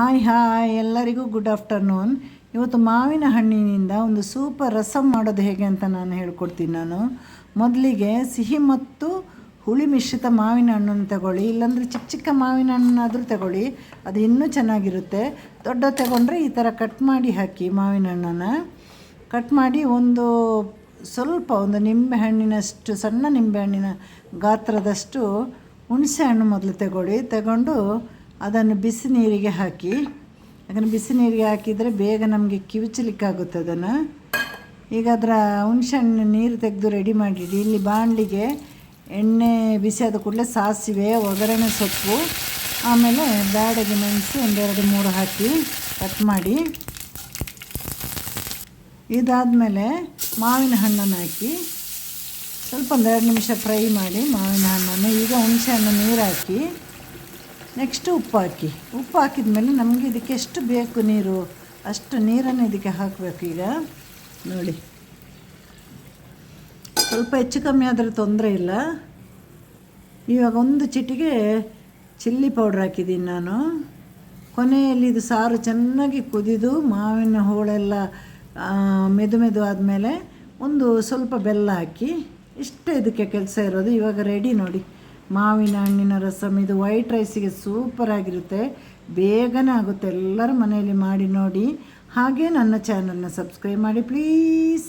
Hi hi ಎಲ್ಲರಿಗೂ good afternoon ಇವತ್ತು ಮಾವಿನ ಹಣ್ಣಿನಿಂದ ಒಂದು ಸೂಪರ್ ರಸಂ ಮಾಡೋದು ಹೇಗೆ ಅಂತ ನಾನು ಹೇಳ್ಕೊಡ್ತೀನಿ ನಾನು. ಮೊದಲಿಗೆ ಸಿಹಿ ಮತ್ತು ಹುಳಿ ಮಿಶ್ರಿತ ಮಾವಿನ ಹಣ್ಣನ್ನು ತಗೊಳ್ಳಿ. ಇಲ್ಲಾಂದರೆ ಚಿಕ್ಕ ಚಿಕ್ಕ ಮಾವಿನ ಹಣ್ಣಾದರೂ ತಗೊಳ್ಳಿ. ಅದು ಇನ್ನೂ ಚೆನ್ನಾಗಿರುತ್ತೆ. ದೊಡ್ಡ ತಗೊಂಡ್ರೆ ಈ ಥರ ಕಟ್ ಮಾಡಿ ಹಾಕಿ ಮಾವಿನ ಹಣ್ಣನ್ನು. ಕಟ್ ಮಾಡಿ ಒಂದು ಸ್ವಲ್ಪ ಒಂದು ನಿಂಬೆ ಹಣ್ಣಿನಷ್ಟು, ಸಣ್ಣ ನಿಂಬೆ ಹಣ್ಣಿನ ಗಾತ್ರದಷ್ಟು ಹುಣಸೆ ಹಣ್ಣು ಮೊದಲು ತಗೊಳ್ಳಿ. ತಗೊಂಡು ಅದನ್ನು ಬಿಸಿ ನೀರಿಗೆ ಹಾಕಿ, ಅದನ್ನು ಬಿಸಿ ನೀರಿಗೆ ಹಾಕಿದರೆ ಬೇಗ ನಮಗೆ ಕಿವಿಚಲಿಕ್ಕಾಗುತ್ತೆ ಅದನ್ನು. ಈಗ ಅದರ ಹುಣಸೆ ಹಣ್ಣು ನೀರು ತೆಗೆದು ರೆಡಿ ಮಾಡಿಡಿ. ಇಲ್ಲಿ ಬಾಣಲಿಗೆ ಎಣ್ಣೆ ಬಿಸಿ ಆದ ಕೂಡಲೇ ಸಾಸಿವೆ, ಒಗ್ಗರಣೆ ಸೊಪ್ಪು, ಆಮೇಲೆ ಬ್ಯಾಡಗೆ ಮೆಣಸು ಒಂದೆರಡು ಮೂರು ಹಾಕಿ ಕಟ್ ಮಾಡಿ. ಇದಾದಮೇಲೆ ಮಾವಿನ ಹಣ್ಣನ್ನು ಹಾಕಿ ಸ್ವಲ್ಪ ಒಂದೆರಡು ನಿಮಿಷ ಫ್ರೈ ಮಾಡಿ ಮಾವಿನ ಹಣ್ಣನ್ನು. ಈಗ ಹುಣಸೆ ಹಣ್ಣು ನೀರು ಹಾಕಿ ನೆಕ್ಸ್ಟ್ ಉಪ್ಪು ಹಾಕಿ. ಉಪ್ಪು ಹಾಕಿದ ಮೇಲೆ ನಮಗೆ ಇದಕ್ಕೆ ಎಷ್ಟು ಬೇಕು ನೀರು? ಅಷ್ಟು ನೀರನ್ನು ಇದಕ್ಕೆ ಹಾಕಬೇಕು ಈಗ. ನೋಡಿ. ಸ್ವಲ್ಪ ಹೆಚ್ಚು ಕಮ್ಮಿ ಆದರೆ ತೊಂದರೆ ಇಲ್ಲ. ಇವಾಗ ಒಂದು ಚಿಟಿಗೆ ಚಿಲ್ಲಿ ಪೌಡ್ರ್ ಹಾಕಿದ್ದೀನಿ ನಾನು. ಕೊನೆಯಲ್ಲಿ ಇದು ಸಾರು ಚೆನ್ನಾಗಿ ಕುದಿದು ಮಾವಿನ ಹೋಳೆಲ್ಲ ಮೆದು ಮೆದು ಆದಮೇಲೆ ಒಂದು ಸ್ವಲ್ಪ ಬೆಲ್ಲ ಹಾಕಿ. ಇಷ್ಟೇ ಇದಕ್ಕೆ ಕೆಲಸ ಇರೋದು. ಇವಾಗ ರೆಡಿ ನೋಡಿ. ಮಾವಿನ ಹಣ್ಣಿನ ರಸಮ್ ಇದು ವೈಟ್ ರೈಸಿಗೆ ಸೂಪರಾಗಿರುತ್ತೆ ಬೇಗನೆ ಆಗುತ್ತೆ. ಎಲ್ಲರೂ ಮನೆಯಲ್ಲಿ ಮಾಡಿ ನೋಡಿ. ಹಾಗೆ ನನ್ನ ಚಾನಲ್ನ ಸಬ್ಸ್ಕ್ರೈಬ್ ಮಾಡಿ ಪ್ಲೀಸ್